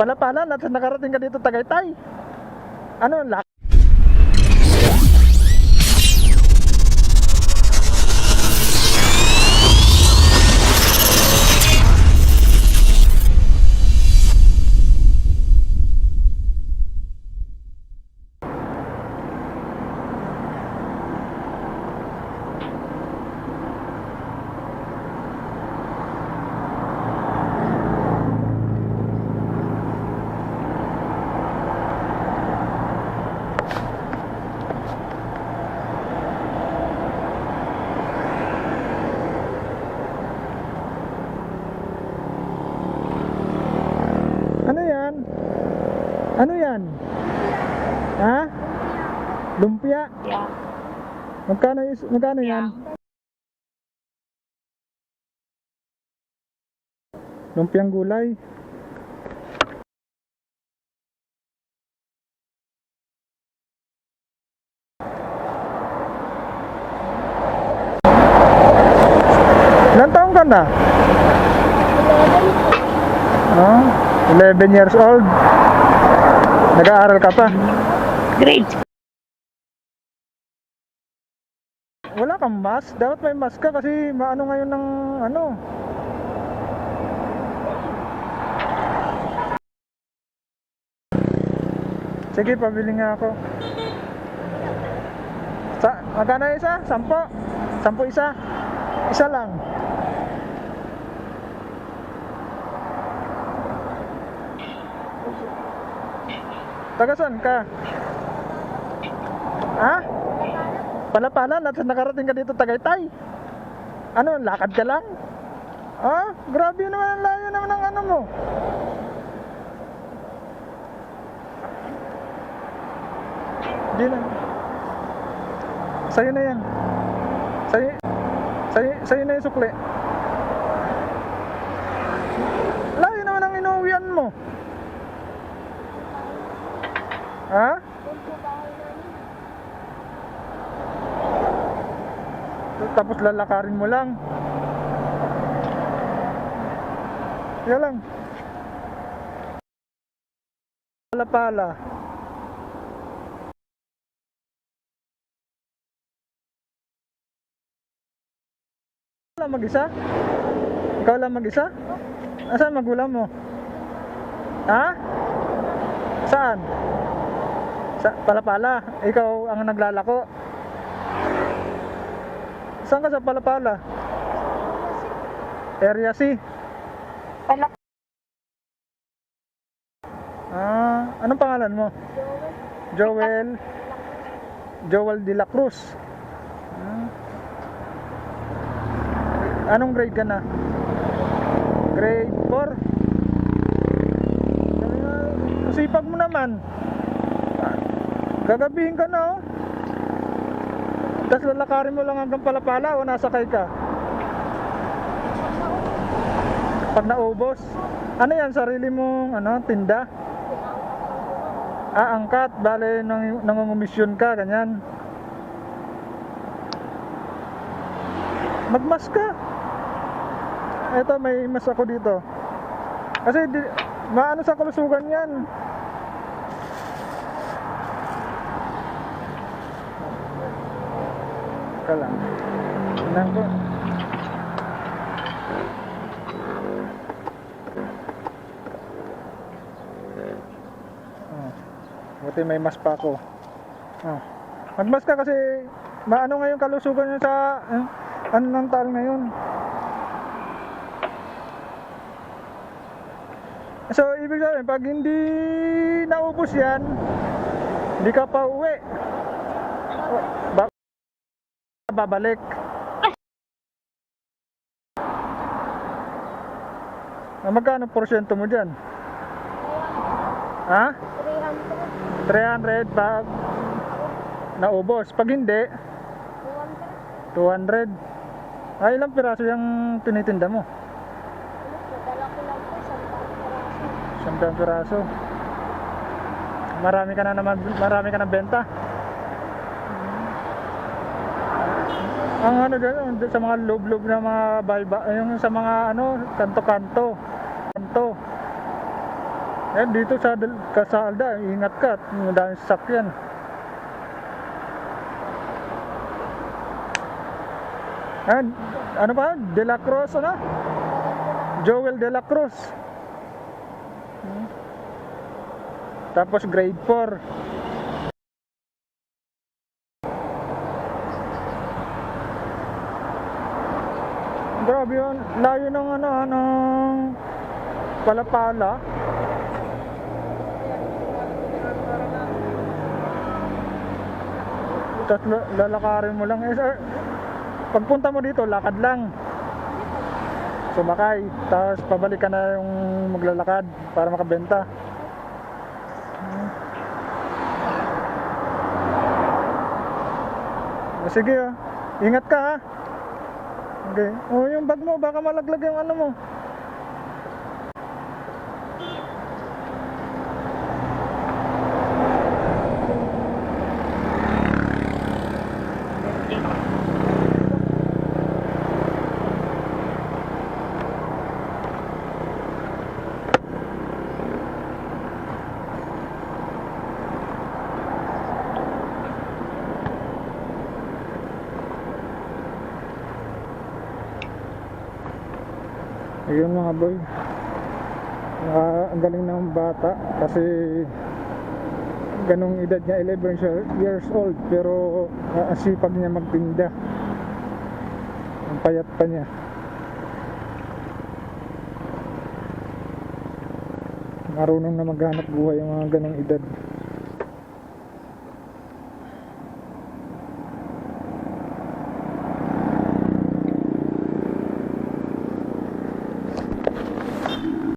Pala-pala, nat nakarating ka dito Tagaytay. Ano, lak? Ano yan? Ano yan? Ha? Lumpia? Yeah. Magkano, magkano yan? Lumpiang gulay. Ilan taong ka na? Ah, 11 years old. Nag-aaral ka pa. Grade. Wala kang mask. Dapat may mask ka kasi maano ngayon ng ano. Sige, pabili nga ako. Sa, magkano isa? Sampo? Sampo isa? Isa lang. Taga saan ka? Ha? Pala-pala, nat- nakarating ka dito Tagaytay. Ano, lakad ka lang? Ah, grabe naman ang layo naman ng ano mo. Di na. Sa'yo na yan. Sa'yo, sa'yo, sa'yo na yung sukli. Layo naman ang inuwian mo. Ha? Tapos lalakarin mo lang. Yan lang. Pala-pala. Ikaw lang mag-isa? Ikaw lang mag-isa? Asan magulang mo? Ha? Saan? Sa Palapala. Ikaw ang naglalako. Saan ka sa Palapala? Area C. Pala. Ah, anong pangalan mo? Joel. Joel de la Cruz. Ah. Anong grade ka na? Grade 4. Kasipag mo naman. Ah, Gagabihin ka na oh. Tapos lalakarin mo lang hanggang palapala o nasakay ka? Pag naubos. Ano yan? Sarili mong ano, tinda? Ah, angkat. Bale, nang, nangungumisyon ka, ganyan. Magmas ka. Ito, may mas ako dito. Kasi, di, maano sa kalusugan yan. Ka lang. Tingnan ko. Oh. Buti may mas pa ako. Oh. Magmas ka kasi maano ngayon kalusugan nyo sa eh, ano ng taal ngayon. So, ibig sabihin, pag hindi naubos yan, hindi ka pa uwi. Oh, babalik. Ah, magkano porsyento mo dyan? Ha? 300 pag naubos. Pag hindi, 200. Ay, ilang piraso yung tinitinda mo? Siyang piraso. Marami ka na naman, marami ka na benta. Ang ano dyan, sa mga loob-loob na mga balba, yung sa mga ano, kanto-kanto. Kanto. Eh, dito sa sa Alda, ingat ka at madaming sasakyan. Ah, ano pa? De La Cruz, ano? Joel De La Cruz. Hmm. Tapos grade 4. Grabe yun. Layo ng ano, anong palapala. Tapos la- lalakarin mo lang. Eh, sir, pagpunta mo dito, lakad lang. Sumakay. Tapos pabalik ka na yung maglalakad para makabenta. Sige ah. Ingat ka ha. Okay. O yung bag mo, baka malaglag yung ano mo. Ayun mga boy. Naka, ang galing ng bata kasi ganong edad niya 11 siya- years old pero uh, asipag niya magtinda. Ang payat pa niya. Marunong na maghanap buhay yung mga ganong edad.